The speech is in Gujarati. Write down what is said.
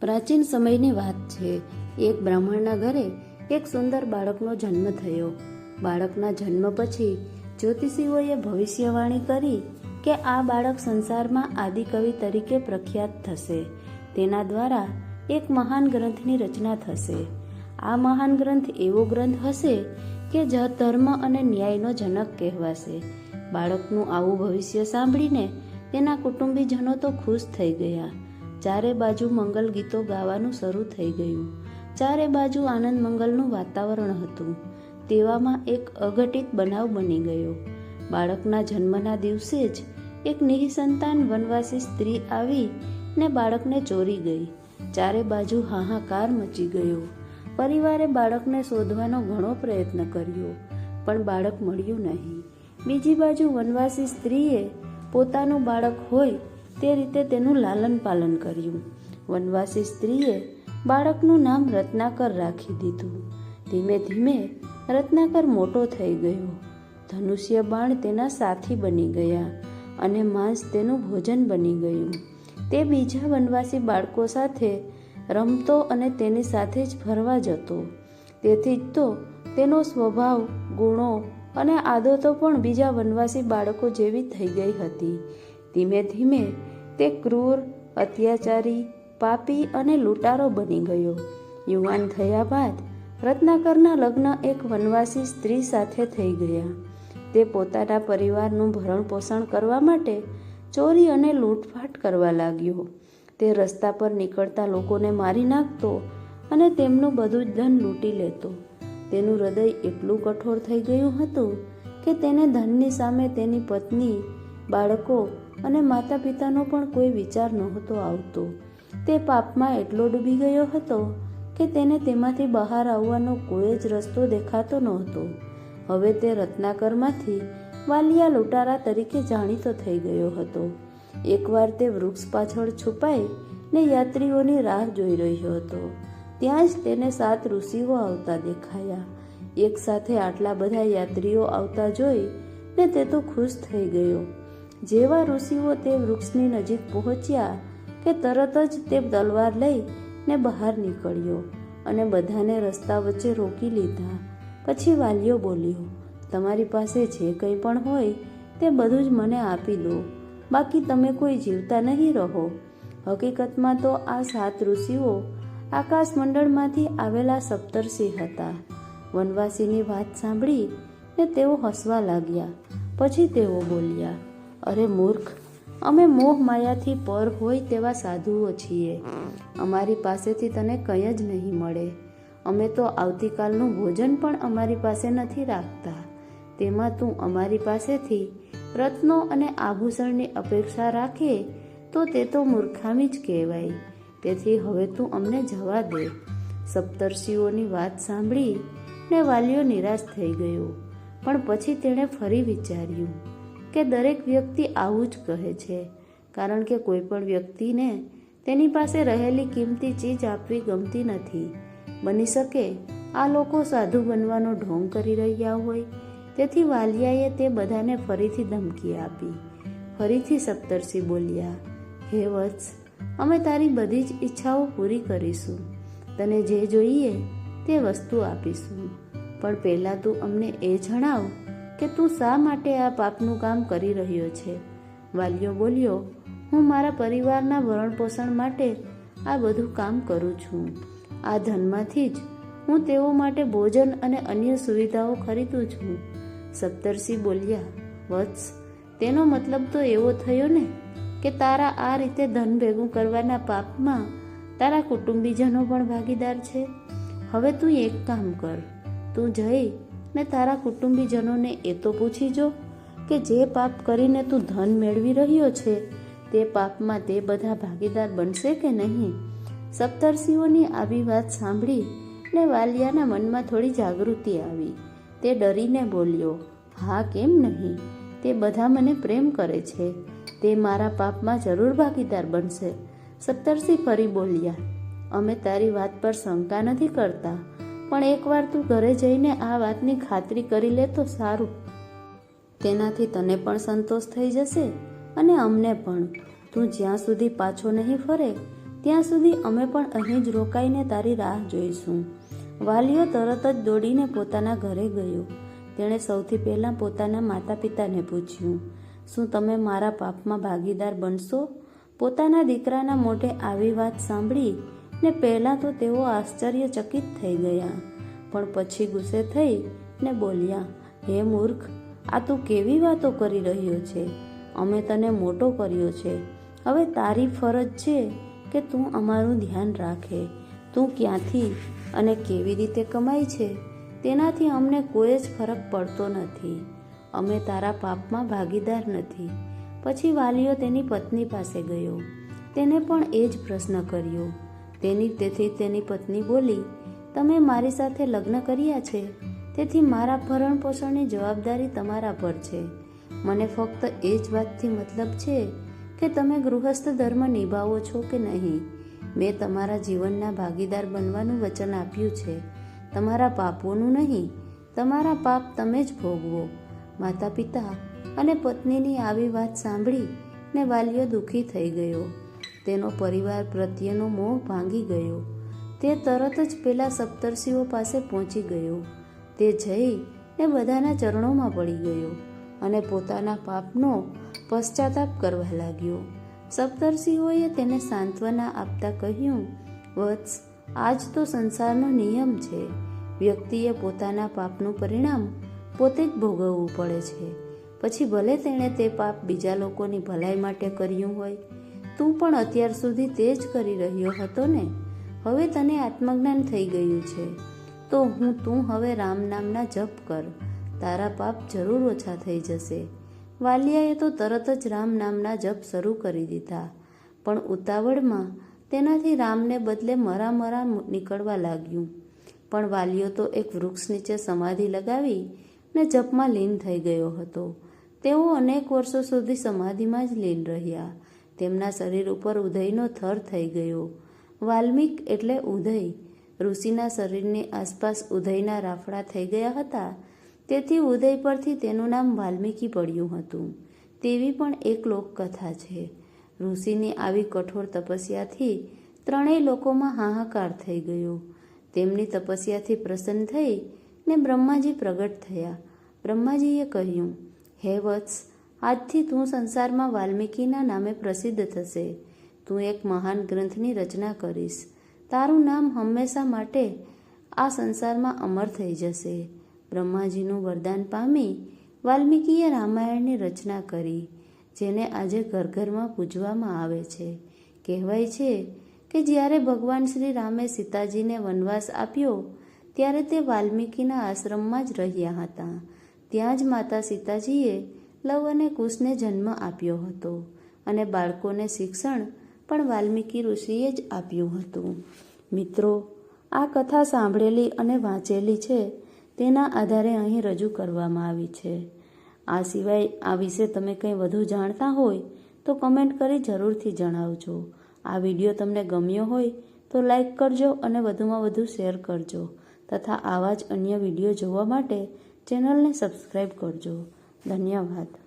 પ્રાચીન સમયની વાત છે. એક બ્રાહ્મણના ઘરે એક સુંદર બાળકનો જન્મ થયો. બાળકના જન્મ પછી જ્યોતિષીઓએ ભવિષ્યવાણી કરી કે આ બાળક સંસારમાં આદિકવિ તરીકે પ્રખ્યાત થશે. તેના દ્વારા એક મહાન ગ્રંથની રચના થશે. આ મહાન ગ્રંથ એવો ગ્રંથ હશે કે જ ધર્મ અને ન્યાયનો જનક કહેવાશે. બાળકનું આવું ભવિષ્ય સાંભળીને તેના કુટુંબીજનો તો ખુશ થઈ ગયા. ચારે બાજુ મંગલ ગીતો ગાવાનું શરૂ થઈ ગયું. ચારે બાજુ આનંદ મંગલનું વાતાવરણ હતું. તેવામાં એક અઘટિત બનાવ બની ગયો. બાળકના જન્મના દિવસે જ એક નિઃસંતાન વનવાસી સ્ત્રી આવી ને બાળકને ચોરી ગઈ. ચારે બાજુ હાહાકાર મચી ગયો. પરિવારે બાળકને શોધવાનો ઘણો પ્રયત્ન કર્યો, પણ બાળક મળ્યું નહીં. બીજી બાજુ વનવાસી સ્ત્રીએ પોતાનું બાળક હોય તે રીતે તેનું લાલન પાલન કર્યું. વનવાસી સ્ત્રીએ બાળકનું નામ રત્નાકર રાખી દીધું. ધીમે ધીમે રત્નાકર મોટો થઈ ગયો. ધનુષ્ય બાણ તેના સાથી બની ગયા અને માંસ તેનું ભોજન બની ગયું. તે બીજા વનવાસી બાળકો સાથે રમતો અને તેની સાથે જ ફરવા જતો. તેથી જ તો તેનો સ્વભાવ, ગુણો અને આદતો પણ બીજા વનવાસી બાળકો જેવી થઈ ગઈ હતી. ધીમે ધીમે તે ક્રૂર, અત્યાચારી, પાપી અને લૂંટારો બની ગયો. યુવાન થયા બાદ રત્નાકરના લગ્ન એક વનવાસી સ્ત્રી સાથે થઈ ગયા. તે પોતાના પરિવારનું ભરણ પોષણ કરવા માટે ચોરી અને લૂંટફાટ કરવા લાગ્યો. તે રસ્તા પર નીકળતા લોકોને મારી નાખતો અને તેમનું બધું જ ધન લૂંટી લેતો. તેનું હૃદય એટલું કઠોર થઈ ગયું હતું કે તેને ધનની સામે તેની પત્ની બાળકો અને માતા પિતાનો પણ કોઈ વિચાર નહોતો આવતો. તે પાપમાં એટલો ડૂબી ગયો હતો કે તેને તેમાંથી બહાર આવવાનો કોઈ જ રસ્તો દેખાતો નહોતો. હવે તે રત્નાકરમાંથી વાલિયા લૂંટારા તરીકે જાણીતો થઈ ગયો હતો. એકવાર તે વૃક્ષ પાછળ છુપાઈ ને યાત્રીઓની રાહ જોઈ રહ્યો હતો. ત્યાં જ તેને સાત ઋષિઓ આવતા દેખાયા. એક સાથે આટલા બધા યાત્રીઓ આવતા જોઈ ને તે તો ખુશ થઈ ગયો. જેવા ઋષિઓ તે વૃક્ષની નજીક પહોંચ્યા કે તરત જ તે તલવાર લઈ ને બહાર નીકળ્યો અને બધાને રસ્તા વચ્ચે રોકી લીધા. પછી વાલીઓ બોલ્યો, તમારી પાસે જે કંઈ પણ હોય તે બધું જ મને આપી દો. બાકી તમે કોઈ જીવતા નહીં રહો. હકીકતમાં તો આ સાત ઋષિઓ આકાશમંડળમાંથી આવેલા સપ્તર્ષિ હતા. વનવાસીની વાત સાંભળી ને તેઓ હસવા લાગ્યા. પછી તેઓ બોલ્યા અરે મૂર્ખ, અમે મોહ માયાથી પર હોય તેવા સાધુઓ છીએ. અમારી પાસેથી તને કંઈ જ નહીં મળે. અમે તો આવતીકાલનું ભોજન પણ અમારી પાસે નથી રાખતા. તેમાં તું અમારી પાસેથી રત્નો અને આભૂષણની અપેક્ષા રાખે તો તે તો મૂર્ખામી જ કહેવાય. તેથી હવે તું અમને જવા દે. સપ્તર્ષિઓની વાત સાંભળી ને વાલીઓ નિરાશ થઈ ગયો. પણ પછી તેણે ફરી વિચાર્યું કે દરેક વ્યક્તિ આવું જ કહે છે. કારણ કે કોઈ પણ વ્યક્તિને તેની પાસે રહેલી કિંમતી ચીજ આપવી ગમતી નથી. બની શકે આ લોકો સાધુ બનવાનો ઢોંગ કરી રહ્યા હોય, તેથી વાલિયાએ તે બધાને ફરીથી ધમકી આપી. ફરીથી સપ્તર્ષિ બોલ્યા, હે વત્સ, અમે તારી બધી જ ઈચ્છાઓ પૂરી કરીશું. તને જે જોઈએ તે વસ્તુ આપીશું. પણ પહેલાં તું અમને એ જણાવ કે તું શા માટે આ પાપનું કામ કરી રહ્યો છે? વાલીઓ બોલ્યો, હું મારા પરિવારના ભરણ પોષણ માટે આ બધું કામ કરું છું. આ ધનમાંથી જ હું તેઓ માટે ભોજન અને અન્ય સુવિધાઓ ખરીદું છું. સપ્તર્ષિ બોલ્યા, વત્સ, તેનો મતલબ તો એવો થયો ને કે તારા આ રીતે ધન ભેગું કરવાના પાપમાં તારા કુટુંબીજનો પણ ભાગીદાર છે. હવે તું એક કામ કર. તું જઈ ને તારા કુટુંબીજનોને એ તો પૂછી જો કે જે પાપ કરીને તું ધન મેળવી રહ્યો છે, તે પાપમાં તે બધા ભાગીદાર બનશે કે નહીં? સપ્તર્ષિઓની આવી વાત સાંભળી ને વાલિયાના મનમાં થોડી જાગૃતિ આવી. તે ડરીને બોલ્યો હા કેમ નહીં? તે બધા મને પ્રેમ કરે છે. તે મારા પાપમાં જરૂર ભાગીદાર બનશે. સપ્તર્ષિ ફરી બોલ્યા, અમે તારી વાત પર શંકા નથી કરતા. પણ એકવાર તું ઘરે જઈને આ વાતની ખાતરી કરી લે તો સારું. તેનાથી તને પણ સંતોષ થઈ જશે અને અમને પણ. તું જ્યાં સુધી પાછો નહીં ફરે, ત્યાં સુધી અમે પણ અહીં જ રોકાઈને તારી રાહ જોઈશું. વાલીઓ તરત જ દોડીને પોતાના ઘરે ગયો. તેણે સૌથી પહેલાં પોતાના માતા પિતાને પૂછ્યું, શું તમે મારા પાપમાં ભાગીદાર બનશો? પોતાના દીકરાના મોઢે આવી વાત સાંભળી ને પહેલાં તો તેઓ આશ્ચર્યચકિત થઈ ગયા. પણ પછી ગુસ્સે થઈ ને બોલ્યા, હે મૂર્ખ, આ તું કેવી વાતો કરી રહ્યો છે? અમે તને મોટો કર્યો છે. હવે તારી ફરજ છે કે તું અમારું ધ્યાન રાખે. તું ક્યાંથી અને કેવી રીતે કમાય છે? તેનાથી અમને કોઈ જ ફરક પડતો નથી. અમે તારા પાપમાં ભાગીદાર નથી. પછી વાલીઓ તેની પત્ની પાસે ગયો. તેને પણ એ જ પ્રશ્ન કર્યો. તેની તેથી તેની પત્ની બોલી, તમે મારી સાથે લગ્ન કર્યા છે. તેથી મારા ભરણ પોષણની જવાબદારી તમારા પર છે. મને ફક્ત એ જ વાતથી મતલબ છે કે તમે ગૃહસ્થ ધર્મ નિભાવો છો કે નહીં. મેં તમારા જીવનના ભાગીદાર બનવાનું વચન આપ્યું છે. તમારા પાપોનું નહીં. તમારા પાપ તમે જ ભોગવો. માતા પિતા અને પત્નીની આવી વાત સાંભળી ને વાલીઓ દુઃખી થઈ ગયો. તેનો પરિવાર પ્રત્યેનો મોહ ભાંગી ગયો. તે તરત જ પેલા સપ્તર્ષિઓ પાસે પહોંચી ગયો. તે જઈ ને બધાના ચરણોમાં પડી ગયો અને પોતાના પાપનો પશ્ચાતાપ કરવા લાગ્યો. સપ્તર્ષિઓએ તેને સાંત્વના આપતા કહ્યું, વત્સ, આજ તો સંસારનો નિયમ છે. વ્યક્તિએ પોતાના પાપનું પરિણામ પોતે જ ભોગવવું પડે છે. પછી ભલે તેણે તે પાપ બીજા લોકોની ભલાઈ માટે કર્યું હોય તું પણ અત્યાર સુધી તે જ કરી રહ્યો હતો ને? હવે તને આત્મજ્ઞાન થઈ ગયું છે. તો હું તું હવે રામ નામના જપ કર. તારા પાપ જરૂર ઓછા થઈ જશે. વાલિયાએ તો તરત જ રામ નામના જપ શરૂ કરી દીધા. પણ ઉતાવળમાં તેનાથી રામને બદલે મરા મરા નીકળવા લાગ્યું. પણ વાલીઓ તો એક વૃક્ષ નીચે સમાધિ લગાવી ને જપમાં લીન થઈ ગયો હતો. તેઓ અનેક વર્ષો સુધી સમાધિમાં જ લીન રહ્યા. તેમના શરીર ઉપર ઉદયનો થર થઈ ગયો. વાલ્મિક એટલે ઉદય. ઋષિના શરીરની આસપાસ ઉદયના રાફડા થઈ ગયા હતા. તેથી ઉદય પરથી તેનું નામ વાલ્મિકી પડ્યું હતું. તેવી પણ એક લોકકથા છે. ઋષિની આવી કઠોર તપસ્યાથી ત્રણેય લોકોમાં હાહાકાર થઈ ગયો. તેમની તપસ્યાથી પ્રસન્ન થઈ ને બ્રહ્માજી પ્રગટ થયા. બ્રહ્માજીએ કહ્યું, હે વત્સ આજથી તું સંસારમાં વાલ્મીકીના નામે પ્રસિદ્ધ થશે. તું એક મહાન ગ્રંથની રચના કરીશ. તારું નામ હંમેશા માટે આ સંસારમાં અમર થઈ જશે. બ્રહ્માજીનું વરદાન પામી વાલ્મીકીએ રામાયણની રચના કરી, જેને આજે ઘર ઘરમાં પૂજવામાં આવે છે. કહેવાય છે કે જ્યારે ભગવાન શ્રી રામે સીતાજીને વનવાસ આપ્યો, ત્યારે તે વાલ્મીકીના આશ્રમમાં જ રહ્યા હતા. ત્યાં જ માતા સીતાજીએ લવ અને કુશને જન્મ આપ્યો હતો અને બાળકોને શિક્ષણ પણ વાલ્મીકી ઋષિએ જ આપ્યું હતું. મિત્રો, આ કથા સાંભળેલી અને વાંચેલી છે તેના આધારે અહીં રજૂ કરવામાં આવી છે. આ સિવાય આ વિશે તમે કંઈ વધુ જાણતા હોય તો કમેન્ટ કરી જરૂરથી જણાવજો. આ વીડિયો તમને ગમ્યો હોય તો લાઈક કરજો અને વધુમાં વધુ શેર કરજો તથા આવા જ અન્ય વીડિયો જોવા માટે ચેનલને સબસ્ક્રાઈબ કરજો. ધન્યવાદ.